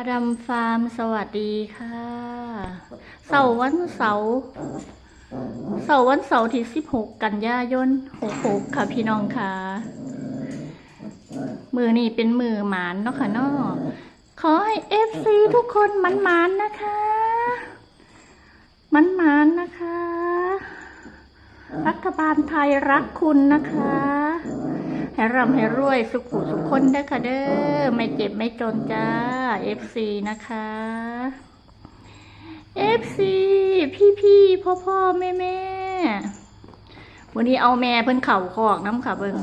อดัมฟาร์มสวัสดีค่ะ เสาร์วันเสาร์เสาร์วันเสาร์ที่ 16 กันยายน 66 ค่ะพี่น้องค่ะ มือนี่เป็นมือหมานเนาะค่ะเนาะขอให้เอฟซีทุกคนมันหมานๆนะคะ มันหมานๆนะคะ รัฐบาลไทยรักคุณนะคะ ให้ร่ำให้รวยสุขุสุขคนเด้อค่ะเด้อไม่เจ็บไม่จนจ้า FC นะคะ FC พี่พี่พ่อพ่อแม่แม่วันนี้เอาแม่เพิ่นเข่าคอกน้ำค่ะเบิ่ง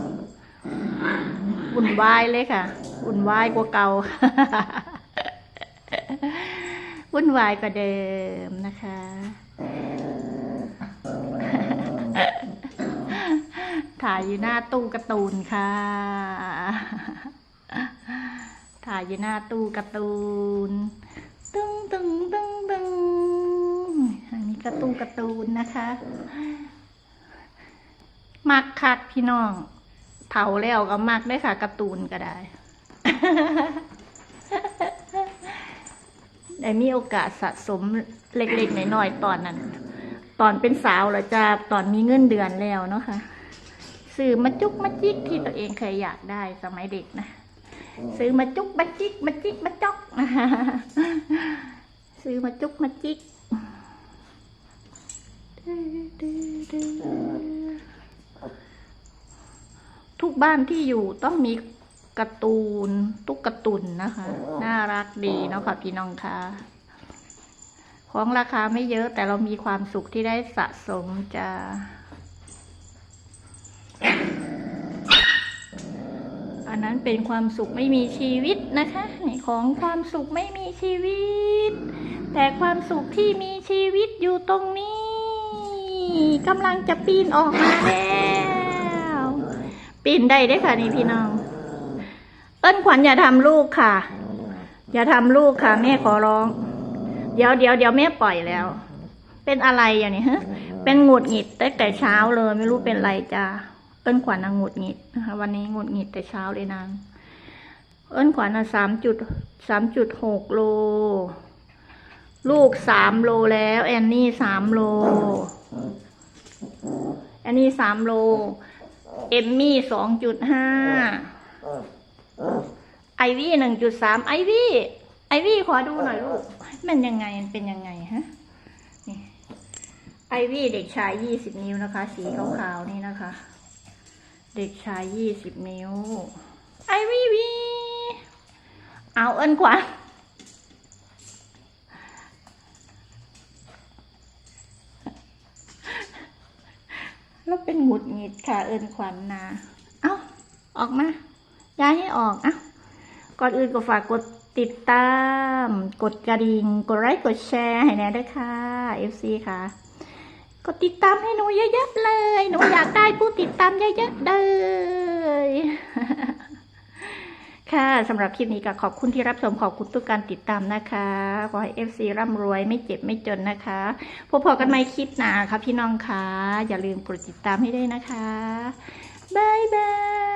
วุ่นวายเลยค่ะวุ่นวายกว่าเก่าวุ่นวายกว่าเดิมนะคะ ถ่ายอยู่หน้าตู้การ์ตูนค่ะ ถ่ายอยู่หน้าตู้การ์ตูน ตึ้งตึ้งตึ้งตึ้งอันนี้การ์ตูนการ์ตูนนะคะมักคักพี่น้องเผาแล้วก็มักได้ค่ะการ์ตูนก็ได้ ได้มีโอกาสสะสมเล็กๆน้อยๆตอนนั้น ตอนเป็นสาวแล้วจะตอนมีเงินเดือนแล้วเนาะค่ะ ซื้อมาจุกมาจิกที่ตัวเองเคยอยากได้สมัยเด็กนะ ซื้อมาจุกมาจิกมาจิกมาจอกซื้อมาจุกมาจิกทุกบ้านที่อยู่ต้องมีการ์ตูนตุ๊กการ์ตุนนะคะ น่ารักดีเนาะค่ะพี่น้องค่ะของราคาไม่เยอะแต่เรามีความสุขที่ได้สะสมจะ อันนั้นเป็นความสุขไม่มีชีวิตนะคะนี่ของความสุขไม่มีชีวิต แต่ความสุขที่มีชีวิตอยู่ตรงนี้กำลังจะปีนออกมาแล้วปีนได้ได้ค่ะนี่พี่น้องเอิ้นขวัญอย่าทำลูกค่ะ อย่าทำลูกค่ะ แม่ขอร้อง เดี๋ยวเดี๋ยวเดี๋ยวแม่ปล่อยแล้ว เป็นอะไรอย่างนี้ฮะเป็นหงุดหงิดตั้งแต่เช้าเลยไม่รู้เป็นไรจ้า เอิ้นขวัญนางหงุดหงิดนะคะ วันนี้หงุดหงิดแต่เช้าเลยนาง เอิ้นขวัญนะสามจุดสามจุดหกโล ลูกสามโลแล้ว แอนนี่สามโล แอนนี่สามโล เอมมี่สองจุดห้าไอวี่หนึ่งจุดสามไอวี่ไอวี่ขอดูหน่อยลูก มันยังไงมันเป็นยังไงฮะนี่ไอวี่เด็กชายยี่สิบนิ้วนะคะ สีขาวๆนี่นะคะ เด็กชายยี่สิบนิ้ว ไอวีวี เอาเอินขวาแล้วเป็นหงุดหงิดค่ะเอินขวัญนาเอาออกมาย้ายให้ออกอะก่อนอื่นก็ฝากกดติดตาม กดกระดิ่ง กดไลค์ กดแชร์ให้แน่ด้วยค่ะ FC ค่ะ กดติดตามให้หนูเยอะๆเลย หนูอยากได้ผู้ติดตามเยอะๆเลย ค่ะสำหรับคลิปนี้ก็ขอบคุณที่รับชมขอบคุณทุกการติดตามนะคะ ขอให้ FC ร่ำรวยไม่เจ็บไม่จนนะคะพบกันใหม่คลิปหน้าค่ะพี่น้องค่ะอย่าลืมกดติดตามให้ด้วยนะคะบายบาย